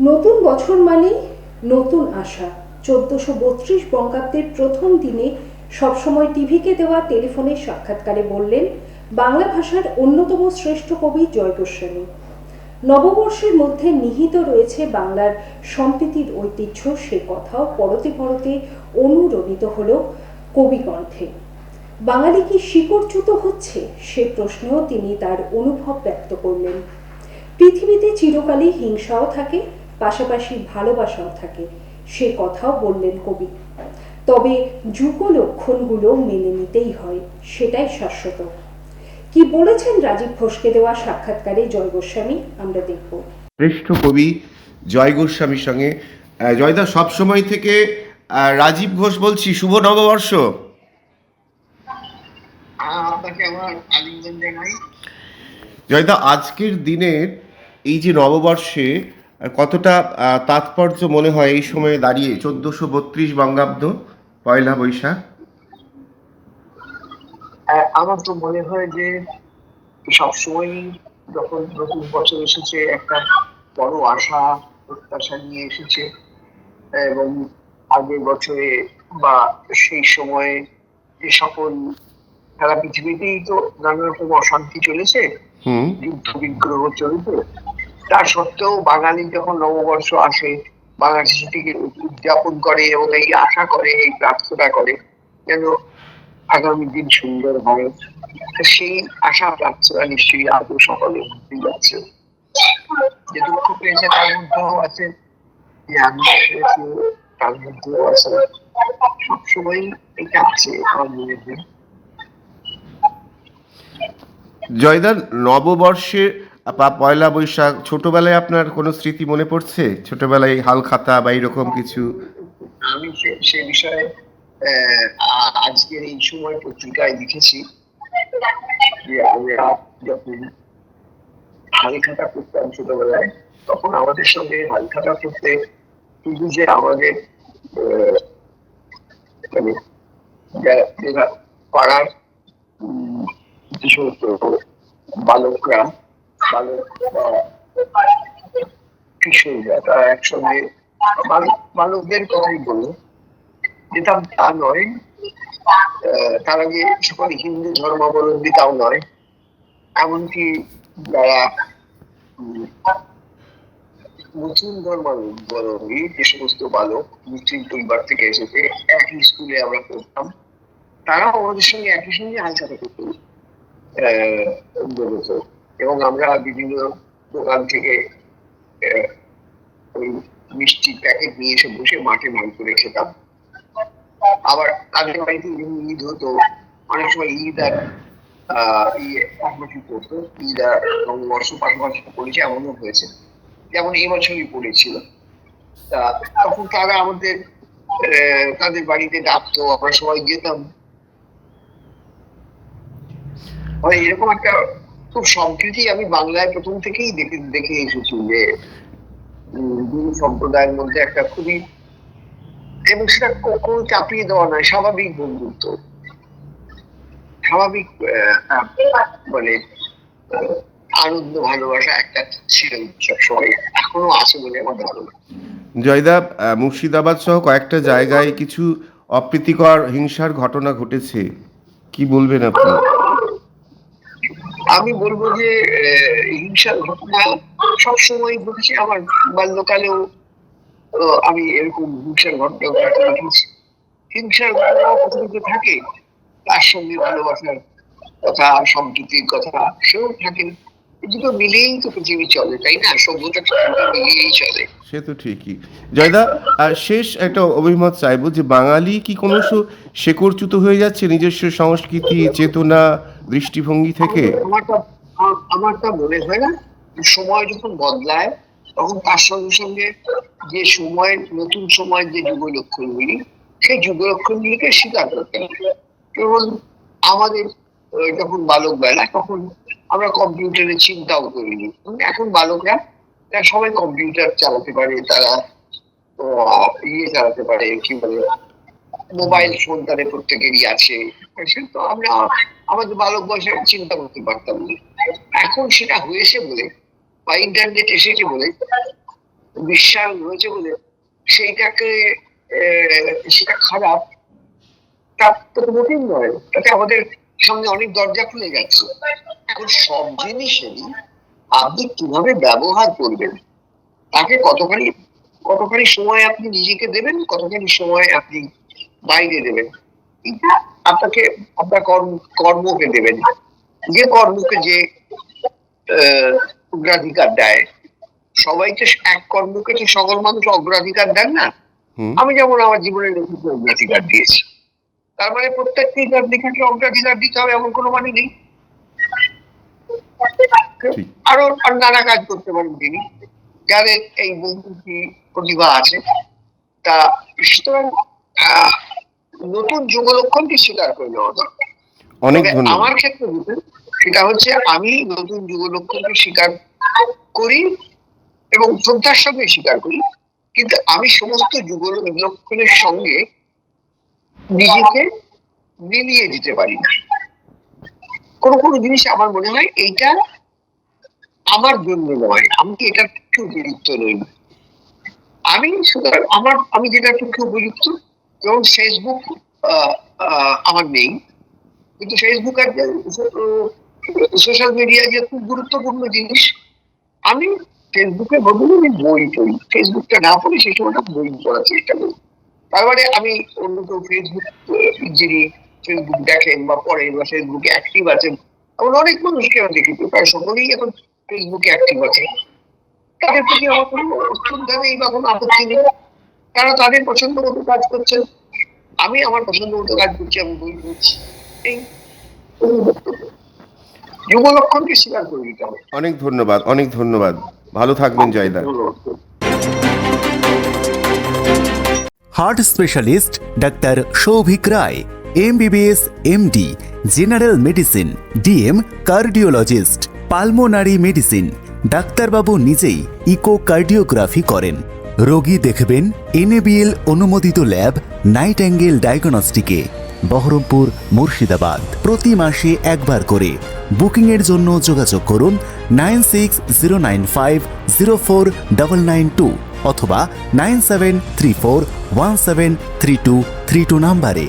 নতুন বছর মানেই নতুন আশা। চোদ্দশো বত্রিশ বঙ্গাব্দের প্রথম দিনে সবসময় টিভিকে দেওয়া টেলিফোনের সাক্ষাৎকারে বললেন, বাংলা ভাষার অন্যতম শ্রেষ্ঠ কবি জয় গোস্বামী নববর্ষের মধ্যে নিহিত রয়েছে বাংলার সম্প্রীতির ঐতিহ্য, সে কথাও পরতে পরতে অনুরণিত হল কবিকণ্ঠে বাঙালি কি শিকড়চ্যুত হচ্ছে? সে প্রশ্নেও তিনি তার অনুভব ব্যক্ত করলেন। পৃথিবীতে চিরকালই হিংসাও থাকে পাশাপাশি ভালোবাসাও থাকে। সে কথাও বললেন কবি। তবে যুগ লক্ষণগুলো মেনে নিতেই হয় সেটাই শাশ্বত। কি বলেছেন রাজীব ঘোষকে দেওয়া সাক্ষাৎকারে জয় গোস্বামী? আমরা দেখব। শ্রেষ্ঠ কবি জয় গোস্বামীর সঙ্গে আহ, জয়দা সব সময় থেকে আহ, রাজীব ঘোষ বলছি শুভ নববর্ষ। জয়দা আজকের দিনের এই যে নববর্ষে কতটা তাৎপর্য মনে হয় এই সময়ে দাঁড়িয়ে চোদ্দশো বত্রিশ বঙ্গাব্দ পয়লা বৈশাখ? আমার তো মনে হয় যে সবসময় যখন নতুন বছর এসেছে একটা বড় আশা প্রত্যাশা নিয়ে এসেছে। এবং আগের বছরে বা সেই সময়ে যে সকল সারা পৃথিবীতেই তো নানা রকম অশান্তি চলেছে হুম। যুদ্ধ বিগ্রহ চলছে তা সত্ত্বেও বাঙালি যখন নববর্ষ আসে বাঙালি সেটিকে উদযাপন করে এবং এই আশা করে, এই প্রার্থনা করে যেন আগামী দিন সুন্দর হয় সেই আশা প্রার্থনা নিশ্চয়ই আদৌ সকলে হতে যাচ্ছে। যে দুঃখ পেয়েছে তার মধ্যেও আছে, যে আনন্দ পেয়েছে তার মধ্যেও আছে। সবসময় এটা আছে আমার মনে হয়। জয়দার, নববর্ষে বা পয়লা বৈশাখ, ছোটবেলায় আপনার কোনো স্মৃতি মনে পড়ছে? ছোটবেলায় হাল খাতা বা এরকম কিছু? আমি সে- বিষয়ে আজকের এই সময় পত্রিকায় লিখেছি যে আমরা হালখাতা করতাম ছোটবেলায়, তখন আমাদের সঙ্গে হালখাতা করতে শুধু যে আমাদের মানে পাড়ার যে সমস্ত বালকরা বালক তারা একসঙ্গে বালক বালকদের কথাই বলব যেটা তা নয় তার আগে সকলে হিন্দু ধর্মাবলম্বী তাও নয়। এমনকি যারা মুসলিম ধর্মাবলম্বী যে সমস্ত বালক মুসলিম পরিবার থেকে এসেছে একই স্কুলে আমরা পড়তাম তারাও আমাদের সঙ্গে একই সঙ্গে আলোচনা করতো। আহ, এবং আমরা বিভিন্ন দোকান থেকে ওই মিষ্টি প্যাকেট নিয়ে এসে বসে মাঠে মাল করে খেতাম। আবার তাদের বাড়িতে ঈদ হতো, অনেক সময় ঈদ আর ইয়ে পাশাপাশি পড়তো। ঈদ আর পাশাপাশি পড়েছে, এমনও হয়েছে। যেমন এই বছরই পড়েছিল। তা তখন তারা আমাদের তাদের বাড়িতে ডাকতো, আমরা সবাই যেতাম। মানে এরকম একটা খুব সম্প্রীতি আমি বাংলায় প্রথম থেকেই দেখে দেখে এসেছি যে দুই সম্প্রদায়ের মধ্যে একটা খুবই, এবং সেটা কখনো চাপিয়ে দেওয়া নয়, স্বাভাবিক বন্ধুত্ব। স্বাভাবিক মানে আনন্দ, ভালোবাসা একটা ছিল সবসময় এখনও আছে বলে আমার ধারণা। জয়দা মুর্শিদাবাদ সহ কয়েকটা জায়গায় কিছু অপ্রীতিকর, হিংসার ঘটনা ঘটেছে। কি বলবেন আপনি? আমি বলব যে হিংসার ঘটনা সবসময় ঘটেছে আমার বাল্যকালেও আমি এরকম হিংসার ঘটনা দেখেছি। হিংসার ঘটনা পৃথিবীতে থাকে তার সঙ্গে ভালোবাসার কথা, সম্প্রীতির কথা সেও থাকে। দুটো মিলিয়েই তো পৃথিবী চলে, তাই না? সভ্যতা মিলিয়েই চলে। সে তো ঠিকই। জয়দা শেষ একটা অভিমত চাইব যে, বাঙালি কি ক্রমশ শেকড়চ্যুত হয়ে যাচ্ছে নিজস্ব সংস্কৃতি, চেতনা দৃষ্টিভঙ্গি থেকে আমারটা মনে হয় না সময় যখন বদলায়, তখন তার সঙ্গে সঙ্গে যে সময়ের নতুন সময়ের যে যুগ লক্ষণগুলি সেই যুগ লক্ষণগুলিকে স্বীকার করতে হবে যেমন আমাদের যখন বালক বেলা, তখন আমরা কম্পিউটারের চিন্তাও করিনি। এখন বালকরা তারা সবাই কম্পিউটার চালাতে পারে, তারা ইয়ে চালাতে পারে, কি বলে মোবাইল ফোন তাদের প্রত্যেকেরই আছে। তো আমরা আমাদের বালক বয়সে চিন্তা করতে পারতাম না। এখন সেটা হয়েছে বলে বা ইন্টারনেট এসেছে বলে, বিশ্বাস হয়েছে বলে সেইটাকে সেটা খারাপ তা তো মোটেই নয়। তাতে আমাদের সামনে অনেক দরজা খুলে যাচ্ছে। এখন সব জিনিসেরই আপনি কীভাবে ব্যবহার করবেন, তাকে কতখানি কতখানি সময় আপনি নিজেকে দেবেন, কতখানি সময় আপনি বাইরে দেবেন এটা আপনাকে আপনার কর্ম কর্মকে দেবেন যে কর্মকে যে অগ্রাধিকার দেয় সবাইকে এক কর্মকে তো সকল মানুষ অগ্রাধিকার দেন না। আমি যেমন আমার জীবনে লেখাকে অগ্রাধিকার দিয়েছি। তার মানে প্রত্যেকটি তার লেখাকে অগ্রাধিকার দিতে হবে এমন কোনো মানে নেই। আরও আর নানা কাজ করতে পারেন তিনি। যাদের এই বহুমুখী প্রতিভা আছে তা সুতরাং নতুন যুগ লক্ষণকে স্বীকার করে নেওয়া দরকার অনেক আমার ক্ষেত্রে সেটা হচ্ছে আমি নতুন যুগ লক্ষণকে স্বীকার করি এবং শ্রদ্ধার সঙ্গে স্বীকার করি কিন্তু আমি সমস্ত যুগ লক্ষণের সঙ্গে নিজেকে মিলিয়ে দিতে পারি না। কোনো কোনো জিনিস আমার মনে হয় এইটা আমার জন্য নয় আমি কি এটার পক্ষে উপযুক্ত নই? আমি সুতরাং আমার আমি যেটা পক্ষে উপযুক্ত যেমন ফেসবুক আমার নেই। কিন্তু ফেসবুক আর সোশ্যাল মিডিয়া যে খুব গুরুত্বপূর্ণ জিনিস, আমি ফেসবুকে বদলে আমি বই পড়ি। ফেসবুকটা না পড়ে সেই সময়টা বই পড়ার চেষ্টা করি তারপরে আমি অন্য কেউ ফেসবুক যিনি ফেসবুক দেখেন বা পড়েন বা ফেসবুকে অ্যাক্টিভ আছেন, এমন অনেক মানুষকে আমি দেখি, প্রায় সকলেই এখন ফেসবুকে অ্যাক্টিভ আছে। তাদের প্রতি আমার কোনো শ্রদ্ধা নেই বা কোনো আপত্তি নেই। তারা তাদের পছন্দ মতো কাজ করছেন আমি আমার পছন্দ মতো কাজ করছি আমি বই পড়ছি এই যুব লক্ষণকে স্বীকার করে দিতে হবে। অনেক ধন্যবাদ অনেক ধন্যবাদ। ভালো থাকবেন Joyda. Heart specialist doctor Souvik Roy MBBS MD general medicine DM cardiologist pulmonary medicine ডাক্তারবাবু নিজেই ইকোকার্ডিওগ্রাফি করেন। রোগী দেখবেন এনএবিএল অনুমোদিত ল্যাব নাইট অ্যাঙ্গেল ডায়াগনস্টিকে, বহরমপুর মুর্শিদাবাদ। প্রতি মাসে একবার করে। বুকিংয়ের জন্য যোগাযোগ করুন nine six zero nine five zero four double nine two অথবা nine seven three four one seven three two three two নাম্বারে।